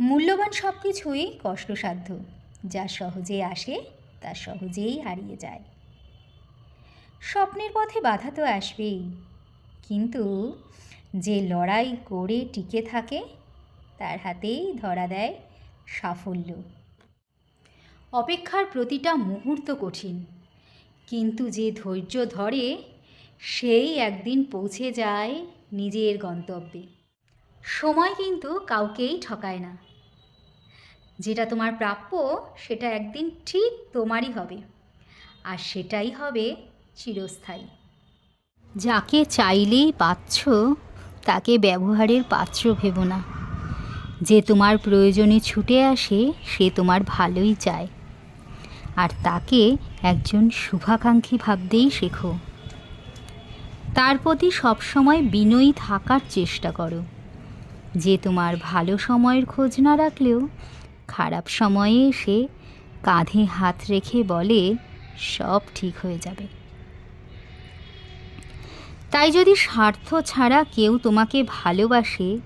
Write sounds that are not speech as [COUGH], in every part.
মূল্যবান সব কিছুই কষ্টসাধ্য। যা সহজে আসে, তা সহজেই হারিয়ে যায়। স্বপ্নের পথে বাধা তো আসবেই। কিন্তু যে লড়াই করে টিকে থাকে, তার হাতেই ধরা দেয় সাফল্য। অপেক্ষার প্রতিটা মুহূর্ত কঠিন। কিন্তু যে ধৈর্য ধরে, সেই একদিন পৌঁছে যায় নিজের গন্তব্যে। সময় কিন্তু কাউকেই ঠকায় না। যেটা তোমার প্রাপ্য, সেটা একদিন ঠিক তোমারই হবে। আর সেটাই হবে চিরস্থায়ী। যাকে চাইলেই পাচ্ছ, তাকে ব্যবহারের পাত্র ভেবো না। যে তোমার প্রয়োজনে ছুটে আসে, সে তোমার ভালোই চায়। আর তাকে একজন শুভাকাঙ্ক্ষী ভাবতেই শেখো। তার প্রতি সবসময় বিনয়ী থাকার চেষ্টা করো। যে তোমার ভালো সময়ের খোঁজ না রাখলেও খারাপ সময়ে এসে কাঁধে হাত রেখে বলে, সব ঠিক হয়ে যাবে। তাই যদি স্বার্থ ছাড়া কেউ তোমাকে ভালোবাসে,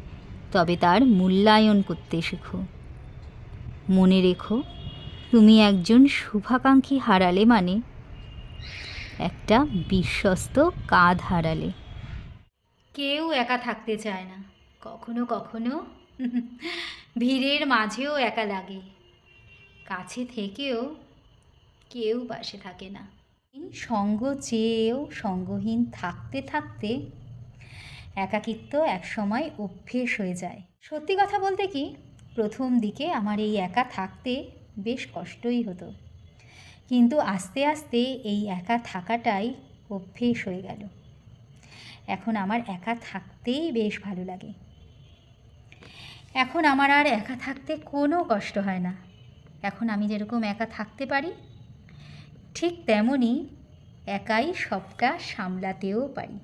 তবে তার মূল্যায়ন করতে শেখো। মনে রেখো, তুমি একজন শুভাকাঙ্ক্ষী হারালে মানে একটা বিশ্বস্ত কাঁধ হারালে। কেউ একা থাকতে চায় না। কখনো কখনো [LAUGHS] ভিড়ের মাঝেও একা লাগে। কাছে থেকেও কেউ পাশে থাকে না। সঙ্গ চেয়েও সঙ্গহীন থাকতে থাকতে একাকিত্ব একসময় অভ্যেস হয়ে যায়। সত্যি কথা বলতে কি, প্রথম দিকে আমার এই একা থাকতে বেশ কষ্টই হতো। কিন্তু আস্তে আস্তে এই একা থাকাটাই অভ্যেস হয়ে গেল। এখন আমার একা থাকতেই বেশ ভালো লাগে। এখন আমার আর একা থাকতে কোনো কষ্ট হয় না। এখন আমি যেরকম একা থাকতে পারি, ঠিক তেমনই একাই সবটা সামলাতেও পারি।